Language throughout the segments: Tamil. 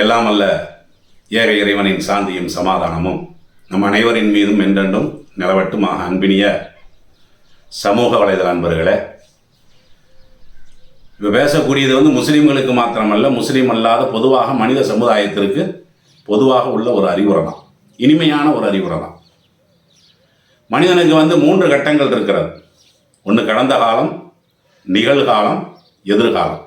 எல்லாம் அல்ல ஏக இறைவனின் சாந்தியும் சமாதானமும் நம் அனைவரின் மீதும் என்றென்றும் நிலவட்டுமாக அன்பினிய சமூக வலைதள அன்பர்களே. இப்போ பேசக்கூடியது வந்து முஸ்லீம்களுக்கு மாத்திரமல்ல முஸ்லீம் அல்லாத பொதுவாக மனித சமுதாயத்திற்கு பொதுவாக உள்ள ஒரு அறிவுரை தான் இனிமையான ஒரு அறிவுரை தான் மனிதனுக்கு வந்து மூன்று கட்டங்கள் இருக்கிறது. ஒன்று கடந்த காலம் நிகழ்காலம் எதிர்காலம்.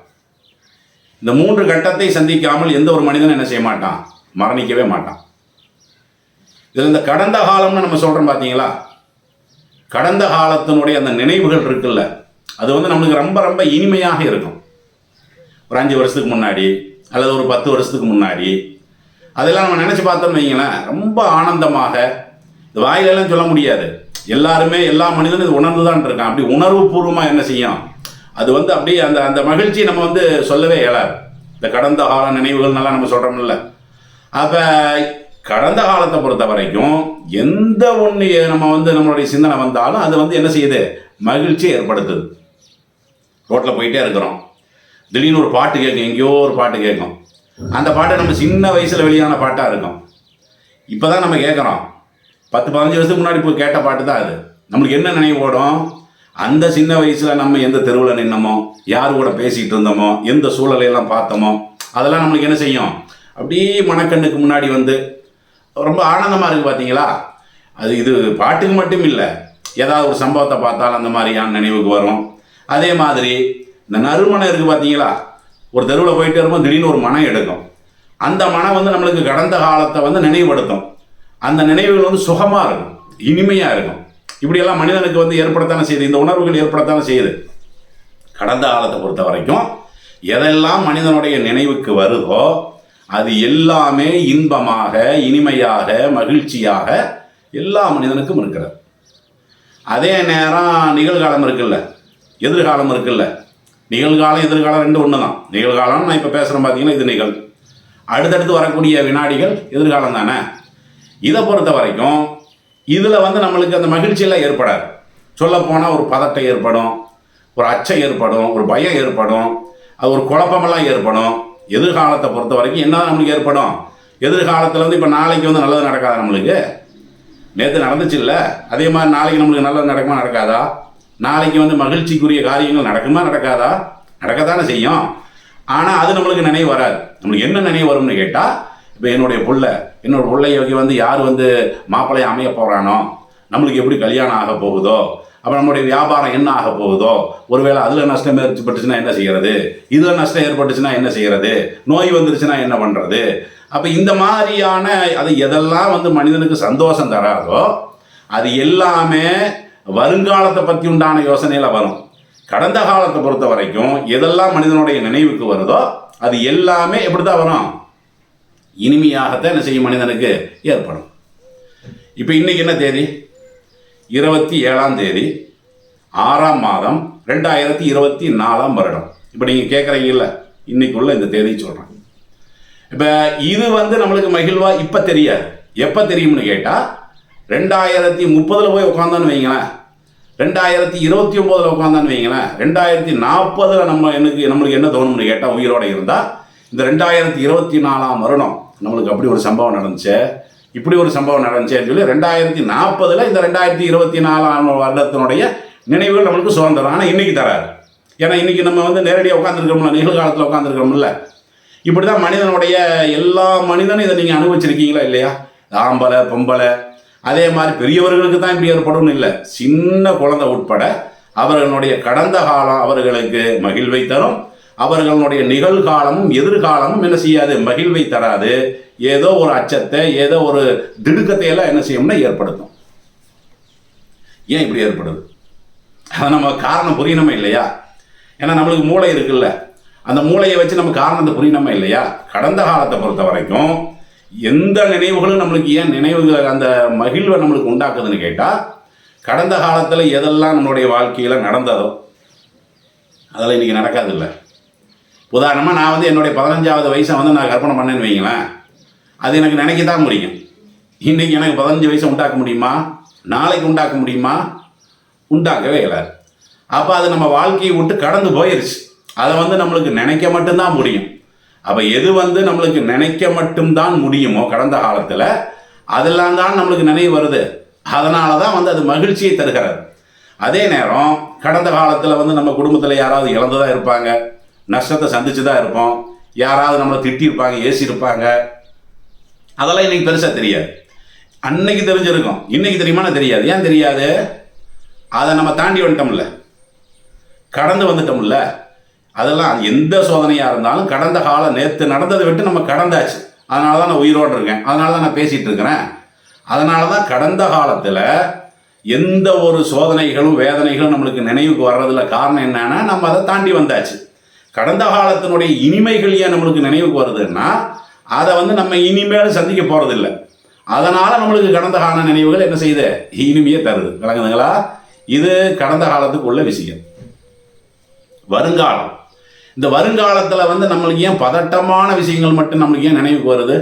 இந்த மூன்று கட்டத்தை சந்திக்காமல் எந்த ஒரு மனிதனும் என்ன செய்ய மாட்டான்? மரணிக்கவே மாட்டான். இதில் இந்த கடந்த காலம்னு நம்ம சொல்கிறோம் பார்த்தீங்களா கடந்த காலத்தினுடைய அந்த நினைவுகள் இருக்குல்ல அது வந்து நம்மளுக்கு ரொம்ப ரொம்ப இனிமையாக இருக்கும். ஒரு அஞ்சு வருஷத்துக்கு முன்னாடி அல்லது ஒரு பத்து வருஷத்துக்கு முன்னாடி அதெல்லாம் நம்ம நினச்சி பார்த்தோம்னு வைங்களேன் ரொம்ப ஆனந்தமாக இந்த வாயிலெல்லாம் சொல்ல முடியாது. எல்லாருமே எல்லா மனிதனும் இது உணர்ந்து தான் இருக்கான் அப்படி உணர்வு பூர்வமாக என்ன செய்யும்? அது வந்து அப்படியே அந்த அந்த மகிழ்ச்சி நம்ம வந்து சொல்லவே இயலாது. இந்த கடந்த கால நினைவுகள் நல்லா நம்ம சொல்கிறோம்ல அப்போ கடந்த காலத்தை பொறுத்த வரைக்கும் எந்த ஒன்று நம்ம வந்து நம்மளுடைய சிந்தனை வந்தாலும் அது வந்து என்ன செய்யுது? மகிழ்ச்சி ஏற்படுத்துது. ரோட்டில் போயிட்டே இருக்கிறோம். திடீர்னு ஒரு பாட்டு கேட்கும். எங்கேயோ ஒரு பாட்டு கேட்கும். அந்த பாட்டு நம்ம சின்ன வயசில் வெளியான பாட்டாக இருக்கும். இப்போ தான் நம்ம கேட்குறோம். பத்து பதினஞ்சு வருஷத்துக்கு முன்னாடி போய் கேட்ட பாட்டு தான் அது. நம்மளுக்கு என்ன நினைவு ஓடும்? அந்த சின்ன வயசில் நம்ம எந்த தெருவில் நின்னமோ யார் கூட பேசிகிட்டு இருந்தோமோ எந்த சூழலையெல்லாம் பார்த்தோமோ அதெல்லாம் நம்மளுக்கு என்ன செய்யும்? அப்படியே மனக்கண்ணுக்கு முன்னாடி வந்து ரொம்ப ஆனந்தமாக இருக்குது பார்த்தீங்களா அது இது பாட்டுக்கு மட்டும் இல்லை. ஏதாவது ஒரு சம்பவத்தை பார்த்தாலும் அந்த மாதிரியான நினைவுக்கு வரும். அதே மாதிரி இந்த நறுமணம் இருக்குது பார்த்தீங்களா ஒரு தெருவில் போயிட்டு வரும்போது திடீர்னு ஒரு மனம் எடுக்கும். அந்த மனம் வந்து நம்மளுக்கு கடந்த காலத்தை வந்து நினைவுபடுத்தும். அந்த நினைவுகள் வந்து சுகமாக இருக்கும். இனிமையாக இருக்கும். இப்படியெல்லாம் மனிதனுக்கு வந்து ஏற்படத்தானே செய்யுது? இந்த உணர்வுகள் ஏற்படத்தானே செய்யுது? கடந்த காலத்தை பொறுத்த வரைக்கும் எதெல்லாம் மனிதனுடைய நினைவுக்கு வருதோ அது எல்லாமே இன்பமாக இனிமையாக மகிழ்ச்சியாக எல்லா மனிதனுக்கும் இருக்கிறது. அதே நேரம் நிகழ்காலம் இருக்குல்ல? எதிர்காலம் இருக்குல்ல? நிகழ்காலம் எதிர்காலம் ரெண்டு ஒன்று தான் நிகழ்காலம் நான் இப்போ பேசுகிறேன் பார்த்தீங்கன்னா இது நிகழ். அடுத்தடுத்து வரக்கூடிய வினாடிகள் எதிர்காலம் தானே? இதை பொறுத்த வரைக்கும் இதில் வந்து நம்மளுக்கு அந்த மகிழ்ச்சியெல்லாம் ஏற்படாது. சொல்லப்போனால் ஒரு பதட்டம் ஏற்படும் ஒரு அச்சம் ஏற்படும் ஒரு பயம் ஏற்படும் அது ஒரு குழப்பமெல்லாம் ஏற்படும். எதிர்காலத்தை பொறுத்த வரைக்கும் என்ன நம்மளுக்கு ஏற்படும்? எதிர்காலத்தில் வந்து இப்போ நாளைக்கு வந்து நல்லது நடக்காதா நம்மளுக்கு? நேற்று நடந்துச்சு இல்லை? அதே மாதிரி நாளைக்கு நம்மளுக்கு நல்லது நடக்குமா நடக்காதா? நாளைக்கு வந்து மகிழ்ச்சிக்குரிய காரியங்கள் நடக்குமா நடக்காதா? நடக்கத்தானே செய்யும். ஆனால் அது நம்மளுக்கு நினைவு வராது. நம்மளுக்கு என்ன நினைவு வரும்னு கேட்டால் இப்போ என்னுடைய பிள்ளை என்னோட பிள்ளைக்கு வந்து யார் வந்து மாப்பிள்ளையை அமைய போகிறானோ நம்மளுக்கு எப்படி கல்யாணம் ஆக போகுதோ அப்போ நம்மளுடைய வியாபாரம் என்ன ஆக போகுதோ ஒருவேளை அதில் நஷ்டம் ஏற்பட்டுச்சுன்னா என்ன செய்கிறது இதில் நஷ்டம் ஏற்பட்டுச்சுன்னா என்ன செய்கிறது நோய் வந்துருச்சுன்னா என்ன பண்ணுறது அப்போ இந்த மாதிரியான அது எதெல்லாம் வந்து மனிதனுக்கு சந்தோஷம் தராதோ அது எல்லாமே வருங்காலத்தை பற்றி உண்டான யோசனையில் வரும். கடந்த காலத்தை பொறுத்த வரைக்கும் எதெல்லாம் மனிதனுடைய நினைவுக்கு வருதோ அது எல்லாமே எப்படி தான் வரும். இனிமையாகத்தான் என்ன செய்யும் மனிதனுக்கு ஏற்படும். இப்போ இன்னைக்கு என்ன தேதி? இருபத்தி ஏழாம் தேதி ஆறாம் மாதம் ரெண்டாயிரத்தி இருபத்தி நாலாம் வருடம். இப்போ நீங்கள் கேட்குறீங்கல்ல இன்றைக்குள்ள இந்த தேதி சொல்கிறேன் இப்போ இது வந்து நம்மளுக்கு மகிழ்வா இப்போ தெரியாது. எப்போ தெரியும்னு கேட்டால் ரெண்டாயிரத்தி முப்பதில் போய் உட்காந்தான்னு வைங்களேன். ரெண்டாயிரத்தி இருபத்தி ஒம்போதில் உட்காந்தான்னு வைங்களேன். ரெண்டாயிரத்தி நாற்பதில் நம்ம எனக்கு நம்மளுக்கு என்ன தோணும்னு கேட்டால் உயிரோட இருந்தால் இந்த ரெண்டாயிரத்தி இருபத்தி நாலாம் வருடம் நம்மளுக்கு அப்படி ஒரு சம்பவம் நடந்துச்சு. இப்படி ஒரு சம்பவம் நடந்துச்சுன்னு சொல்லி ரெண்டாயிரத்தி நாற்பதில் இந்த ரெண்டாயிரத்தி இருபத்தி நாலாம் வருடத்தினுடைய நினைவுகள் நம்மளுக்கு சுதந்திரம். ஆனால் இன்றைக்கி தராது. ஏன்னா இன்றைக்கி நம்ம வந்து நேரடியாக உட்காந்துருக்கோம்ல நிகழ்காலத்தில் உட்காந்துருக்கோம்ல இப்படி தான் மனிதனுடைய எல்லா மனிதனும் இதை நீங்கள் அனுபவிச்சிருக்கீங்களா இல்லையா? ஆம்பளை பொம்பளை. அதே மாதிரி பெரியவர்களுக்கு தான் இப்படி ஏற்படும் இல்லை. சின்ன குழந்தை உட்பட அவர்களுடைய கடந்த காலம் அவர்களுக்கு மகிழ்வை தரும். அவர்களுடைய நிகழ்காலமும் எதிர்காலமும் என்ன செய்யாது? மகிழ்வை தராது. ஏதோ ஒரு அச்சத்தை ஏதோ ஒரு திடுக்கத்தை எல்லாம் என்ன செய்யும்னா ஏற்படுத்தும். ஏன் இப்படி ஏற்படுது? அதை நம்ம காரணம் புரியணுமே இல்லையா? ஏன்னா நம்மளுக்கு மூளை இருக்குல்ல. அந்த மூளையை வச்சு நம்ம காரணத்தை புரியணுமா இல்லையா? கடந்த காலத்தை பொறுத்த வரைக்கும் எந்த நினைவுகளும் நம்மளுக்கு ஏன் நினைவுகள் அந்த மகிழ்வை நம்மளுக்கு உண்டாக்குதுன்னு கேட்டால் கடந்த காலத்தில் எதெல்லாம் நம்மளுடைய வாழ்க்கையில் நடந்ததோ அதெல்லாம் இன்றைக்கி நடக்காதில்ல உதாரணமாக நான் வந்து என்னுடைய பதினஞ்சாவது வயசை வந்து நான் கற்பனை பண்ணேன்னு வைங்களேன். அது எனக்கு நினைக்க தான் முடியும். இன்றைக்கி எனக்கு பதினஞ்சு வயசை உண்டாக்க முடியுமா? நாளைக்கு உண்டாக்க முடியுமா? உண்டாக்கவே இல்லை. அப்போ அது நம்ம வாழ்க்கையை விட்டு கடந்து போயிருச்சு. அதை வந்து நம்மளுக்கு நினைக்க மட்டும்தான் முடியும். அப்போ எது வந்து நம்மளுக்கு நினைக்க மட்டும்தான் முடியுமோ கடந்த காலத்தில் அதெல்லாம் தான் நம்மளுக்கு நினைவு வருது. அதனால தான் வந்து அது மகிழ்ச்சியை தருகிறது. அதே நேரம் கடந்த காலத்தில் வந்து நம்ம குடும்பத்தில் யாராவது இழந்துதான் இருப்பாங்க. நஷ்டத்தை சந்திச்சு தான் இருப்போம். யாராவது நம்மளை திட்டியிருப்பாங்க ஏசியிருப்பாங்க. அதெல்லாம் இன்னைக்கு பெருசாக தெரியாது. அன்னைக்கு தெரிஞ்சிருக்கும். இன்னைக்கு தெரியுமான்னு தெரியாது. ஏன் தெரியாது? அதை நம்ம தாண்டி வந்துட்டோம்ல. கடந்து வந்துட்டோம்ல. அதெல்லாம் எந்த சோதனையாக இருந்தாலும் கடந்த காலம் நேற்று நடந்ததை விட்டு நம்ம கடந்தாச்சு. அதனால தான் நான் உயிரோடு இருக்கேன். அதனால தான் நான் பேசிகிட்டு இருக்கிறேன். அதனால தான் கடந்த காலத்தில் எந்த ஒரு சோதனைகளும் வேதனைகளும் நம்மளுக்கு நினைவுக்கு வர்றதில்ல காரணம் என்னன்னா நம்ம அதை தாண்டி வந்தாச்சு. கடந்த காலத்தினுடைய இனிமைகள் ஏன் நம்மளுக்கு நினைவுக்கு வருதுன்னா அதை வந்து நம்ம இனிமேல் சந்திக்க போகிறதில்ல அதனால் நம்மளுக்கு கடந்த கால நினைவுகள் என்ன செய்யுது? இனிமையே தருது. விளங்குதுங்களா? இது கடந்த காலத்துக்கு உள்ள விஷயம். வருங்காலம். இந்த வருங்காலத்தில் வந்து நம்மளுக்கு ஏன் பதட்டமான விஷயங்கள் மட்டும் நம்மளுக்கு ஏன் நினைவுக்கு வருது?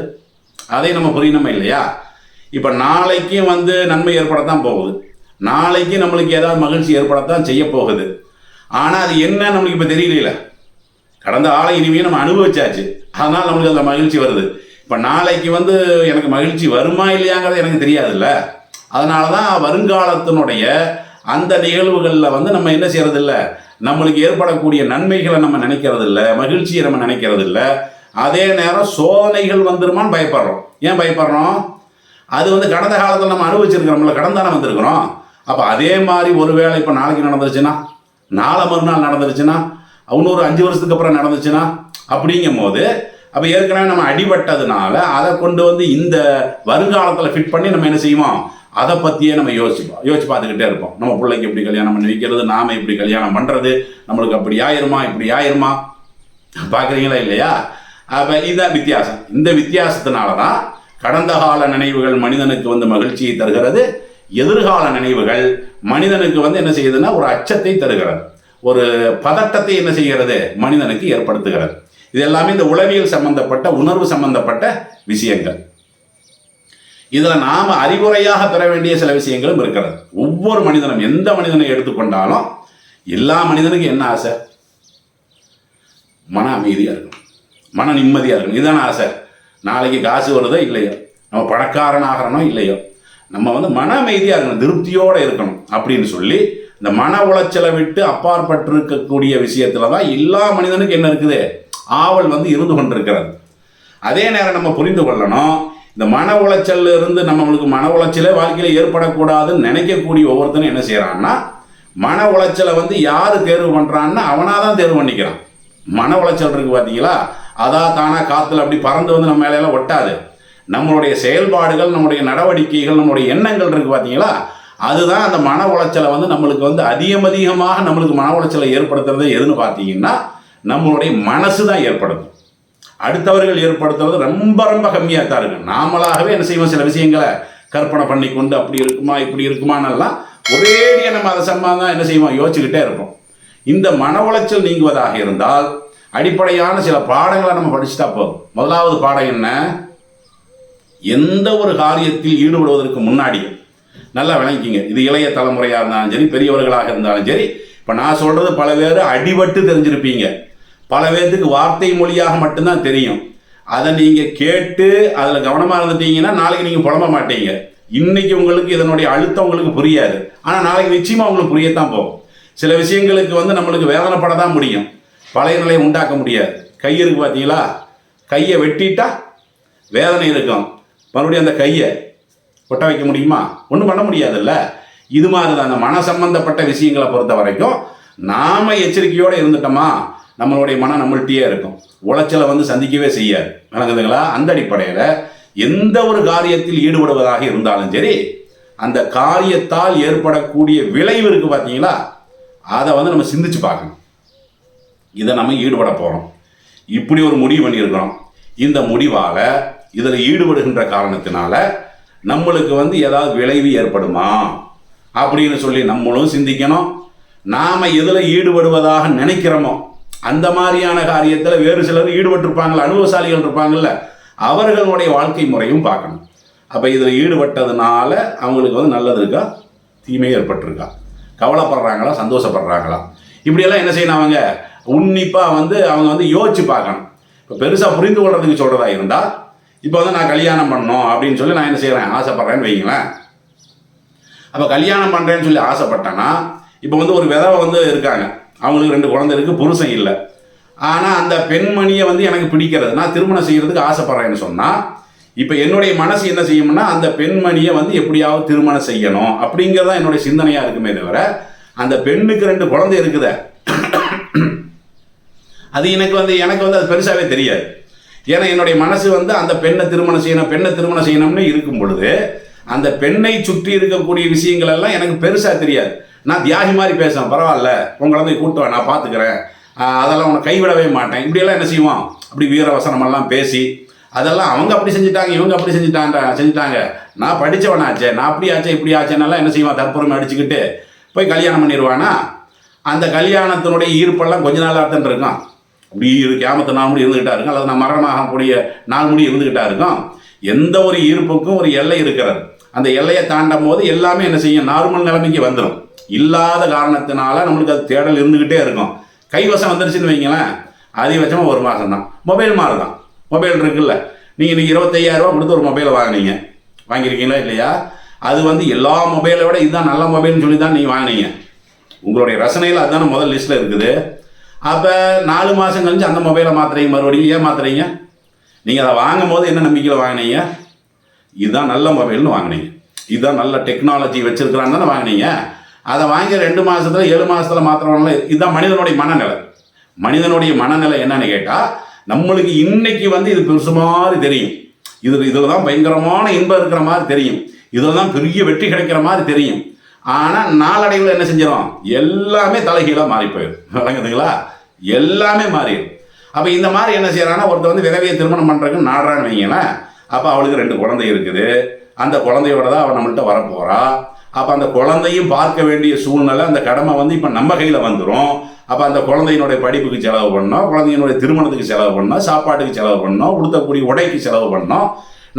அதை நம்ம புரியணுமா இல்லையா? இப்போ நாளைக்கும் வந்து நன்மை ஏற்படத்தான் போகுது. நாளைக்கு நம்மளுக்கு ஏதாவது மகிழ்ச்சி ஏற்படத்தான் செய்ய போகுது. ஆனால் அது என்ன நம்மளுக்கு இப்போ தெரியல கடந்த ஆளை இனிமே நம்ம அனுபவிச்சாச்சு. அதனால் நம்மளுக்கு அந்த மகிழ்ச்சி வருது. இப்போ நாளைக்கு வந்து எனக்கு மகிழ்ச்சி வருமா இல்லையாங்கிறது எனக்கு தெரியாதுல்ல. அதனால தான் வருங்காலத்தினுடைய அந்த நிகழ்வுகளில் வந்து நம்ம என்ன செய்யறதில்ல? நம்மளுக்கு ஏற்படக்கூடிய நன்மைகளை நம்ம நினைக்கிறதில்ல. மகிழ்ச்சியை நம்ம நினைக்கிறதில்ல. அதே நேரம் சோதனைகள் வந்துருமான்னு பயப்படுறோம். ஏன் பயப்படுறோம்? அது வந்து கடந்த காலத்தில் நம்ம அனுபவிச்சிருக்கிறோம்ல. கடந்தானே வந்திருக்கிறோம். அப்போ அதே மாதிரி ஒருவேளை இப்போ நாளைக்கு நடந்துருச்சுன்னா நாளை மறுநாள் நடந்துருச்சுன்னா இன்னொரு அஞ்சு வருஷத்துக்கு அப்புறம் நடந்துச்சுன்னா? அப்படிங்கும் போது அப்போ ஏற்கனவே நம்ம அடிபட்டதுனால அதை கொண்டு வந்து இந்த வருங்காலத்தில் ஃபிட் பண்ணி நம்ம என்ன செய்வோம்? அதை பற்றியே நம்ம யோசிப்போம். யோசிச்சு பார்த்துக்கிட்டே இருப்போம். நம்ம பிள்ளைங்க இப்படி கல்யாணம் பண்ணி வைக்கிறது நாம இப்படி கல்யாணம் பண்ணுறது நம்மளுக்கு அப்படி ஆயிருமா இப்படி ஆயிருமா? பார்க்குறீங்களா இல்லையா? அப்போ இதுதான் வித்தியாசம். இந்த வித்தியாசத்தினால தான் கடந்த கால நினைவுகள் மனிதனுக்கு வந்து மகிழ்ச்சியை தருகிறது. எதிர்கால நினைவுகள் மனிதனுக்கு வந்து என்ன செய்யுதுன்னா ஒரு அச்சத்தை தருகிறது. ஒரு பதட்டத்தை என்ன செய்கிறது? மனிதனுக்கு ஏற்படுத்துகிறது. இது எல்லாமே இந்த உளவியல் சம்பந்தப்பட்ட உணர்வு சம்பந்தப்பட்ட விஷயங்கள். இதில் நாம் அறிவுரையாக பெற வேண்டிய சில விஷயங்களும் இருக்கிறது. ஒவ்வொரு மனிதனும் எந்த மனிதனை எடுத்துக்கொண்டாலும் எல்லா மனிதனுக்கும் என்ன ஆசை? மன அமைதியாக இருக்கணும். மன நிம்மதியாக இருக்கணும். இதுதானே ஆசை. நாளைக்கு காசு வருதோ இல்லையோ? நம்ம பணக்காரன் ஆகிறனோ இல்லையோ? நம்ம வந்து மன அமைதியாக இருக்கணும். திருப்தியோடு இருக்கணும். அப்படின்னு சொல்லி இந்த மன உளைச்சலை விட்டு அப்பாற்பட்டிருக்கக்கூடிய விஷயத்துல தான் எல்லா மனிதனுக்கும் என்ன இருக்குது? ஆவல் வந்து இருந்து கொண்டிருக்கிறது. அதே நேரம் நம்ம புரிந்து கொள்ளணும் இந்த மன உளைச்சல் இருந்து நம்மளுக்கு மன உளைச்சலே வாழ்க்கையில் ஏற்படக்கூடாதுன்னு நினைக்கக்கூடிய ஒவ்வொருத்தனும் என்ன செய்கிறான்னா மன உளைச்சலை வந்து யார் தேர்வு பண்ணுறான்னா அவனாக தான் தேர்வு பண்ணிக்கிறான். மன உளைச்சல் இருக்கு பார்த்தீங்களா அதான் தானாக காற்றுல அப்படி பறந்து வந்து நம்ம மேலையெல்லாம் ஒட்டாது. நம்மளுடைய செயல்பாடுகள் நம்முடைய நடவடிக்கைகள் நம்மளுடைய எண்ணங்கள் இருக்கு பார்த்தீங்களா அதுதான் அந்த மன உளைச்சலை வந்து நம்மளுக்கு வந்து அதிகம் அதிகமாக நம்மளுக்கு மன உளைச்சலை ஏற்படுத்துறது எதுன்னு பார்த்தீங்கன்னா நம்மளுடைய மனசு தான் ஏற்படுத்தும் அடுத்தவர்கள் ஏற்படுத்துறது ரொம்ப ரொம்ப கம்மியாக தான் இருக்கு. நாமளாகவே என்ன செய்வோம்? சில விஷயங்களை கற்பனை பண்ணி கொண்டு அப்படி இருக்குமா இப்படி இருக்குமானெல்லாம் ஒரேடியாக நம்ம அதை சம்பந்தம் என்ன செய்வோம்? யோசிச்சுக்கிட்டே இருப்போம். இந்த மன உளைச்சல் நீங்குவதாக இருந்தால் அடிப்படையான சில பாடங்களை நம்ம படிச்சுட்டா போதும். முதலாவது பாடம் என்ன? எந்த ஒரு காரியத்தில் ஈடுபடுவதற்கு முன்னாடியும் நல்லா விளங்கிக்கிங்க. இது இளைய தலைமுறையாக இருந்தாலும் சரி பெரியவர்களாக இருந்தாலும் சரி இப்போ நான் சொல்கிறது பல பேர் அடிபட்டு தெரிஞ்சிருப்பீங்க. பல பேர்த்துக்கு வார்த்தை மொழியாக மட்டும்தான் தெரியும். அதை நீங்கள் கேட்டு அதில் கவனமாக இருந்துட்டீங்கன்னா நாளைக்கு நீங்கள் புலம்ப மாட்டீங்க. இன்னைக்கு உங்களுக்கு இதனுடைய அழுத்தம் உங்களுக்கு புரியாது. ஆனால் நாளைக்கு நிச்சயமாக உங்களுக்கு புரியத்தான் போகும். சில விஷயங்களுக்கு வந்து நம்மளுக்கு வேதனைப்பட தான் முடியும். பழைய நிலையை உண்டாக்க முடியாது. கை இருக்குது பார்த்தீங்களா கையை வெட்டிட்டா வேதனை இருக்கும். மறுபடியும் அந்த கையை கொட்ட வைக்க முடியுமா? ஒன்றும் பண்ண முடியாதுல்ல. இது மாதிரி தான் அந்த மன சம்பந்தப்பட்ட விஷயங்களை பொறுத்த வரைக்கும் நாம எச்சரிக்கையோடு இருந்துட்டோமா நம்மளுடைய மனம் நம்மள்கிட்டயே இருக்கும். உளைச்சலை வந்து சந்திக்கவே செய்யாது. நடக்குதுங்களா அந்த அடிப்படையில் எந்த ஒரு காரியத்தில் ஈடுபடுவதாக இருந்தாலும் சரி அந்த காரியத்தால் ஏற்படக்கூடிய விளைவு இருக்கு பார்த்தீங்களா அதை வந்து நம்ம சிந்திச்சு பார்க்கணும். இதை நம்ம ஈடுபட போகிறோம் இப்படி ஒரு முடிவு பண்ணியிருக்கிறோம். இந்த முடிவால் இதில் ஈடுபடுகின்ற காரணத்தினால நம்மளுக்கு வந்து ஏதாவது விளைவு ஏற்படுமா? அப்படின்னு சொல்லி நம்மளும் சிந்திக்கணும். நாம் எதில் ஈடுபடுவதாக நினைக்கிறோமோ அந்த மாதிரியான காரியத்தில் வேறு சிலர் ஈடுபட்டிருப்பாங்கல்ல அனுபவசாலிகள் இருப்பாங்கல்ல அவர்களுடைய வாழ்க்கை முறையும் பார்க்கணும். அப்போ இதில் ஈடுபட்டதுனால அவங்களுக்கு வந்து நல்லது இருக்கா? தீமை ஏற்பட்டிருக்கா? கவலைப்படுறாங்களா? சந்தோஷப்படுறாங்களா? இப்படியெல்லாம் என்ன செய்யணும் அவங்க? உன்னிப்பாக வந்து அவங்க வந்து யோசிச்சு பார்க்கணும். இப்போ பெருசாக புரிந்து கொள்றதுக்கு சொல்கிறதா இருந்தால் இப்போ வந்து நான் கல்யாணம் பண்ணணும் அப்படின்னு சொல்லி நான் என்ன செய்கிறேன் ஆசைப்பட்றேன்னு வைங்களேன். அப்போ கல்யாணம் பண்ணுறேன்னு சொல்லி ஆசைப்பட்டேன்னா இப்போ வந்து ஒரு விதவை வந்து இருக்காங்க. அவங்களுக்கு ரெண்டு குழந்தை இருக்குது புருஷன் இல்லை. ஆனால் அந்த பெண்மணியை வந்து எனக்கு பிடிக்கிறது. நான் திருமணம் செய்கிறதுக்கு ஆசைப்பட்றேன்னு சொன்னால் இப்போ என்னுடைய மனசு என்ன செய்யும்னா அந்த பெண்மணியை வந்து எப்படியாவது திருமணம் செய்யணும் அப்படிங்கிறது தான் என்னுடைய சிந்தனையாக இருக்குமே தவிர அந்த பெண்ணுக்கு ரெண்டு குழந்தை இருக்குதே. அது எனக்கு வந்து எனக்கு வந்து அது பெருசாகவே தெரியாது. ஏன்னா என்னுடைய மனசு வந்து அந்த பெண்ணை திருமணம் செய்யணும் பெண்ணை திருமணம் செய்யணும்னு இருக்கும் பொழுது அந்த பெண்ணை சுற்றி இருக்கக்கூடிய விஷயங்கள் எல்லாம் எனக்கு பெருசாக தெரியாது. நான் தியாகி மாதிரி பேசுவேன் பரவாயில்ல உன் குழந்தைய கூட்டு நான் பார்த்துக்கிறேன் அதெல்லாம் உன்னை கைவிடவே மாட்டேன். இப்படியெல்லாம் என்ன செய்வோம்? அப்படி வீரவசனமெல்லாம் பேசி அதெல்லாம் அவங்க அப்படி செஞ்சுட்டாங்க இவங்க அப்படி செஞ்சுட்டாங்க செஞ்சுட்டாங்க. நான் படித்தவனாச்சே நான் அப்படி ஆச்சே இப்படி ஆச்சேன்னெல்லாம் என்ன செய்வான் தற்பொருமை அடிச்சுக்கிட்டு போய் கல்யாணம் பண்ணிடுவானா? அந்த கல்யாணத்தினுடைய ஈர்ப்பெல்லாம் கொஞ்ச நாள் தான் இருக்கான். இப்படி இரு கேமத்து நாள் முடி இருந்துகிட்டா இருக்கும். அல்லது நான் மரணமாகக்கூடிய நாள் முடி இருந்துகிட்டா இருக்கும். எந்த ஒரு ஈர்ப்புக்கும் ஒரு எல்லை இருக்கிறது. அந்த எல்லையை தாண்டும் போது எல்லாமே என்ன செய்யும்? நார்மல் நிலைமைக்கு வந்துடும் இல்லாத காரணத்தினால நம்மளுக்கு அது தேடல் இருந்துக்கிட்டே இருக்கும். கைவசம் வந்துருச்சுன்னு வைங்களேன். அதிகபட்சமாக ஒரு மாதம் தான். மொபைல் மாதிரி தான் மொபைல் இருக்குல்ல. நீங்கள் இன்றைக்கி இருபத்தையாயிரரூபா கொடுத்து ஒரு மொபைலை வாங்குனீங்க. வாங்கியிருக்கீங்களா இல்லையா? அது வந்து எல்லா மொபைலை விட இதுதான் நல்ல மொபைல்னு சொல்லி தான் நீங்கள் வாங்கினீங்க. உங்களுடைய ரசனையில் அதுதானே முதல் லிஸ்ட்டில் இருக்குது. அப்போ நாலு மாதம் கழிச்சு அந்த மொபைலை மாத்துறீங்க மறுபடியும் ஏன் மாத்துறீங்க? நீங்கள் அதை வாங்கும் போது என்ன நம்பிக்கையில் வாங்கினீங்க? இதுதான் நல்ல மொபைல்னு வாங்கினீங்க. இதுதான் நல்ல டெக்னாலஜி வச்சிருக்கிறான்னு தானே வாங்கினீங்க. அதை வாங்கி ரெண்டு மாதத்தில் ஏழு மாதத்தில் மாத்திரம்ல இதுதான் மனிதனுடைய மனநிலை. மனிதனுடைய மனநிலை என்னன்னு கேட்டால் நம்மளுக்கு இன்னைக்கு வந்து இது பெருசு மாதிரி தெரியும். இது இதில் தான் பயங்கரமான இன்பம் இருக்கிற மாதிரி தெரியும். இதில் தான் பெரிய வெற்றி கிடைக்கிற மாதிரி தெரியும். ஆனால் நாளடைவில் என்ன செஞ்சிடும் எல்லாமே தலைகீழாக மாறி போயிடும். விளங்குதுங்களா? எல்லாமே மாறிடும். அப்போ இந்த மாதிரி என்ன செய்யறான்னா ஒருத்தர் வந்து விதவையை திருமணம் பண்ணுறதுக்கு நாடுறான்னு வைங்களேன். அப்போ அவளுக்கு ரெண்டு குழந்தை இருக்குது. அந்த குழந்தையோட தான் அவன் நம்மள்கிட்ட வரப்போகிறா அப்போ அந்த குழந்தையும் பார்க்க வேண்டிய சூழ்நிலை அந்த கடமை வந்து இப்போ நம்ம கையில் வந்துடும் அப்போ அந்த குழந்தையினுடைய படிப்புக்கு செலவு பண்ணோம் குழந்தையினுடைய திருமணத்துக்கு செலவு பண்ணோம் சாப்பாட்டுக்கு செலவு பண்ணோம் கொடுத்தக்கூடிய உடைக்கு செலவு பண்ணோம்.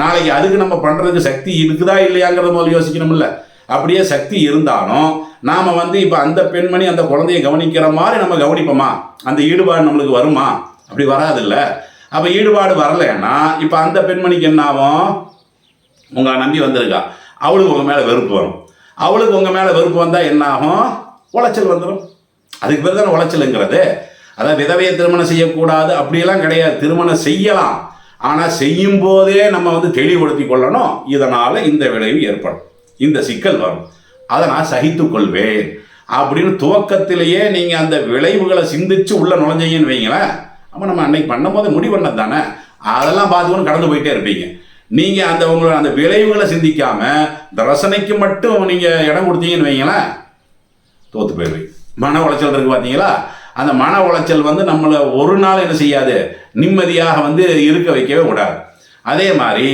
நாளைக்கு அதுக்கு நம்ம பண்ணுறதுக்கு சக்தி இருக்குதா இல்லையாங்கிறத முதல்ல யோசிக்கணும்ல. அப்படியே சக்தி இருந்தாலும் நாம் வந்து இப்போ அந்த பெண்மணி அந்த குழந்தைய கவனிக்கிற மாதிரி நம்ம கவனிப்போமா? அந்த ஈடுபாடு நம்மளுக்கு வருமா? அப்படி வராதுல்ல. அப்போ ஈடுபாடு வரலைன்னா இப்போ அந்த பெண்மணிக்கு என்ன ஆகும்? உங்களை நம்பி வந்திருக்கா. அவளுக்கு உங்கள் மேலே வெறுப்பு வரும். அவளுக்கு உங்கள் மேலே வெறுப்பு வந்தால் என்ன ஆகும்? உளைச்சல் வந்துடும் அதுக்கு பேர் தானே உளைச்சலுங்கிறது. அதாவது விதவையை திருமணம் செய்யக்கூடாது அப்படியெல்லாம் கிடையாது. திருமணம் செய்யலாம். ஆனால் செய்யும் போதே நம்ம வந்து தெளிவுபடுத்தி கொள்ளணும். இதனால் இந்த விளைவு ஏற்படும். இந்த சிக்கல் வரும். அதை நான் சகித்து கொள்வேன் அப்படின்னு துவக்கத்திலேயே நீங்கள் அந்த விளைவுகளை சிந்திச்சு உள்ளே நுழைஞ்சீங்கன்னு வைங்களேன். அப்போ நம்ம அன்னைக்கு பண்ணும்போது முடி பண்ணது தானே? அதெல்லாம் பார்த்துக்கணும் கடந்து போயிட்டே இருப்பீங்க. நீங்கள் அந்த உங்களோட அந்த விளைவுகளை சிந்திக்காம இந்த ரசனைக்கு மட்டும் நீங்கள் இடம் கொடுத்தீங்கன்னு வைங்களேன். தோற்று போயிடுவீங்க. மன உளைச்சல் இருக்குது பார்த்தீங்களா? அந்த மன உளைச்சல் வந்து நம்மளை ஒரு நாள் என்ன செய்யாது? நிம்மதியாக வந்து இருக்க வைக்கவே விடாது அதே மாதிரி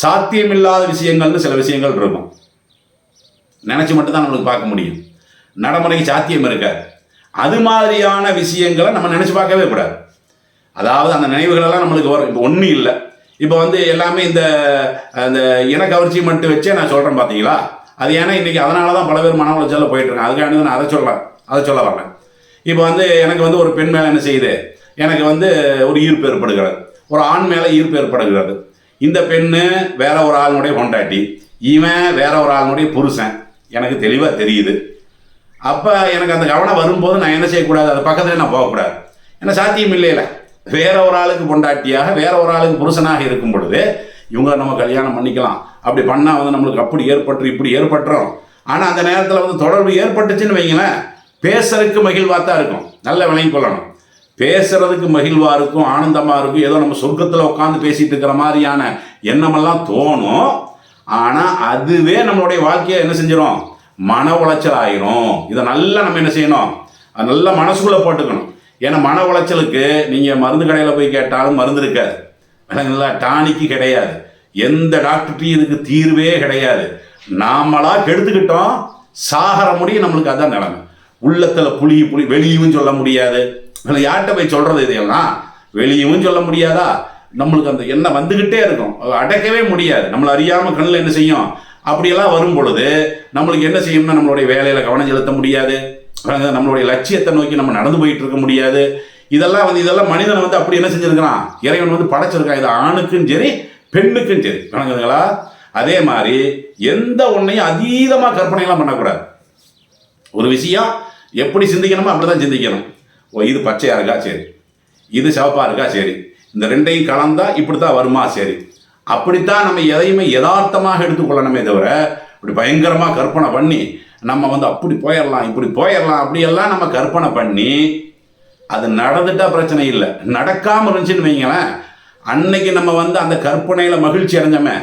சாத்தியமில்லாத விஷயங்கள்னு சில விஷயங்கள் இருக்கும். நினச்சி மட்டும்தான் நம்மளுக்கு பார்க்க முடியும். நடைமுறைக்கு சாத்தியம் இருக்காது அது மாதிரியான விஷயங்களை நம்ம நினச்சி பார்க்கவே கூடாது. அதாவது அந்த நினைவுகளெல்லாம் நம்மளுக்கு வரும். இப்போ ஒன்றும் இல்லை. இப்போ வந்து எல்லாமே இந்த அந்த இனக்கவர்ச்சி மட்டும் வச்சே நான் சொல்கிறேன் பார்த்தீங்களா? அது ஏன்னா இன்றைக்கி அதனால தான் பல பேர் மன உளைச்சலில் போயிட்டுருக்காங்க அதுக்காண்டி நான் அதை சொல்கிறேன் அதை சொல்ல வரேன் இப்போ வந்து எனக்கு வந்து ஒரு பெண் மேலே என்ன செய்யுது? எனக்கு வந்து ஒரு ஈர்ப்பு ஏற்படுகிறது. ஒரு ஆண் மேலே ஈர்ப்பு ஏற்படுகிறது. இந்த பெண்ணு வேற ஒரு ஆளுனுடைய கொண்டாட்டி இவன் வேற ஒரு ஆளுனுடைய புருஷன். எனக்கு தெளிவாக தெரியுது. அப்போ எனக்கு அந்த கவனம் வரும்போது நான் என்ன செய்யக்கூடாது? அது பக்கத்தில் நான் போகக்கூடாது. ஏன்னா சாத்தியம் இல்லையில? வேற ஒரு ஆளுக்கு பொண்டாட்டியாக வேற ஒரு ஆளுக்கு புருஷனாக இருக்கும் பொழுது இவங்க நம்ம கல்யாணம் பண்ணிக்கலாம். அப்படி பண்ணால் வந்து நம்மளுக்கு அப்படி ஏற்பட்டு இப்படி ஏற்பட்டுரும் ஆனால் அந்த நேரத்தில் வந்து தொடர்பு ஏற்பட்டுச்சுன்னு வைங்களேன் பேசுறதுக்கு மகிழ்வாக தான் இருக்கும். நல்ல விளங்கி கொள்ளணும். பேசுறதுக்கு மகிழ்வாக இருக்கும் ஆனந்தமாக இருக்கும். ஏதோ நம்ம சொர்க்கத்தில் உட்காந்து பேசிகிட்டு இருக்கிற மாதிரியான எண்ணமெல்லாம் தோணும். ஆனால் அதுவே நம்மளுடைய வாழ்க்கையை என்ன செஞ்சிடும் மன உளைச்சல் ஆயிரும் இதை நல்லா நம்ம என்ன செய்யணும்? அது நல்லா மனசுக்குள்ளே போட்டுக்கணும். ஏன்னா மன உளைச்சலுக்கு நீங்கள் மருந்து கடையில் போய் கேட்டாலும் மருந்து இருக்காது. விலங்குங்களா டானிக்கு கிடையாது. எந்த டாக்டர்கிட்டையும் இதுக்கு தீர்வே கிடையாது. நாமளா கெடுத்துக்கிட்டோம். சாகர முடியும் நம்மளுக்கு அதான் நிலைமை. உள்ளத்தில் புளி புளி வெளியவும் சொல்ல முடியாது. யார்கிட்ட போய் சொல்கிறது இதையெல்லாம்? வெளியவும் சொல்ல முடியாதா? நம்மளுக்கு அந்த எண்ணம் வந்துக்கிட்டே இருக்கும். அடைக்கவே முடியாது. நம்மளை அறியாமல் கண்ணில் என்ன செய்யும்? அப்படியெல்லாம் வரும் பொழுது நம்மளுக்கு என்ன செய்யும்னா நம்மளுடைய வேலையில் கவனம் செலுத்த முடியாது. நம்மளுடைய லட்சியத்தை நோக்கி நம்ம நடந்து போயிட்டு இருக்க முடியாது. இதெல்லாம் வந்து இதெல்லாம் மனிதனை வந்து அப்படி என்ன செஞ்சுருக்கிறான்? இறைவன் வந்து படைச்சிருக்கான். இது ஆணுக்கும் சரி பெண்ணுக்கும் சரி. வணங்குதுங்களா அதே மாதிரி எந்த ஒன்றையும் அதீதமாக கற்பனைலாம் பண்ணக்கூடாது. ஒரு விஷயம் எப்படி சிந்திக்கணுமோ அப்படி தான் சிந்திக்கணும். ஓ இது பச்சையாக இருக்கா? சரி. இது சிவப்பாக இருக்கா? சரி. இந்த ரெண்டையும் கலந்தா இப்படி தான் வருமா? சரி. அப்படித்தான் நம்ம எதையுமே யதார்த்தமாக எடுத்துக்கொள்ளணுமே தவிர இப்படி பயங்கரமாக கற்பனை பண்ணி நம்ம வந்து அப்படி போயிடலாம் இப்படி போயிடலாம் அப்படியெல்லாம் நம்ம கற்பனை பண்ணி அது நடந்துட்டா பிரச்சனை இல்லை. நடக்காமல் இருந்துச்சுன்னு வைங்களேன் அன்னைக்கு நம்ம வந்து அந்த கற்பனையில் மகிழ்ச்சி அடைஞ்சோமே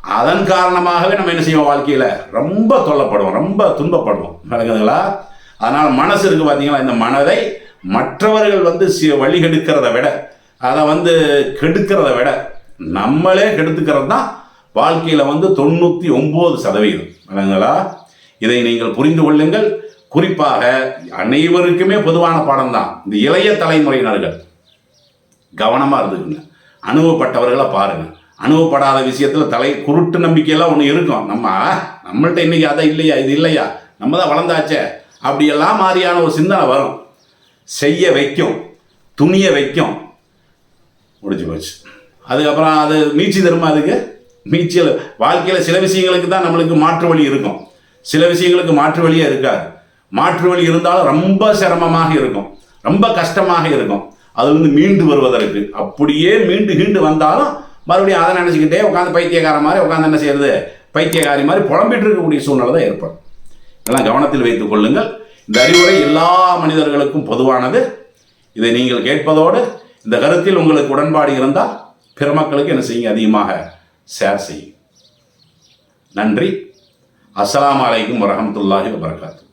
அதன் காரணமாகவே நம்ம என்ன செய்வோம் வாழ்க்கையில்? ரொம்ப தொல்லப்படுவோம் ரொம்ப துன்பப்படுவோம். விளங்குதுங்களா? அதனால் மனசு இருக்குது பார்த்தீங்களா இந்த மனதை மற்றவர்கள் வந்து சி- வழி கெடுக்கிறத விட அதை வந்து கெடுக்கிறத விட நம்மளே கெடுத்துக்கிறது தான் வாழ்க்கையில் வந்து தொண்ணூற்றி ஒம்பது சதவீதம். விளங்குங்களா இதை நீங்கள் புரிந்து கொள்ளுங்கள். குறிப்பாக அனைவருக்குமே பொதுவான பாடம் தான் இந்த இளைய தலைமுறையினர்கள் கவனமாக இருந்துக்குங்க. அனுபவப்பட்டவர்களை பாருங்கள் அனுபவப்படாத விஷயத்தில் தலை குருட்டு நம்பிக்கையெல்லாம் ஒன்று இருக்கும். நம்ம ஆ, நம்மள்ட்ட இன்னைக்கு அதை இல்லையா இது இல்லையா? நம்ம தான் வளர்ந்தாச்சே. அப்படியெல்லாம் மாதிரியான ஒரு சிந்தனை வரும். செய்ய வைக்கும். துணிய வைக்கும். முடிஞ்சு போச்சு. அதுக்கப்புறம் அது மீச்சு தருமா அதுக்கு? மீச்சியில் வாழ்க்கையில் சில விஷயங்களுக்கு தான் நம்மளுக்கு மாற்று வழி இருக்கும். சில விஷயங்களுக்கு மாற்று வழியே இருக்காது. மாற்று வழி இருந்தாலும் ரொம்ப சிரமமாக இருக்கும். ரொம்ப கஷ்டமாக இருக்கும். அது வந்து மீண்டு வருவதற்கு. அப்படியே மீண்டு கீண்டு வந்தாலும் மறுபடியும் அதை நினச்சிக்கிட்டே உட்காந்து பைத்தியக்கார மாதிரி உட்காந்து என்ன செய்யறது? பைத்தியக்காரி மாதிரி புலம்பிட்டு இருக்கக்கூடிய சூழ்நிலை தான் ஏற்படும். இதெல்லாம் கவனத்தில் வைத்துக் கொள்ளுங்கள். இந்த அறிவுரை எல்லா மனிதர்களுக்கும் பொதுவானது. இதை நீங்கள் கேட்பதோடு இந்த கருத்தில் உங்களுக்கு உடன்பாடு இருந்தால் பிற மக்களுக்கு என்ன செய்யுங்க? அதிகமாக ஷேர் செய்யுங்க. நன்றி. அஸ்லாம் அலைக்கும் வரமத்துல்லாஹி வபர்காத்து.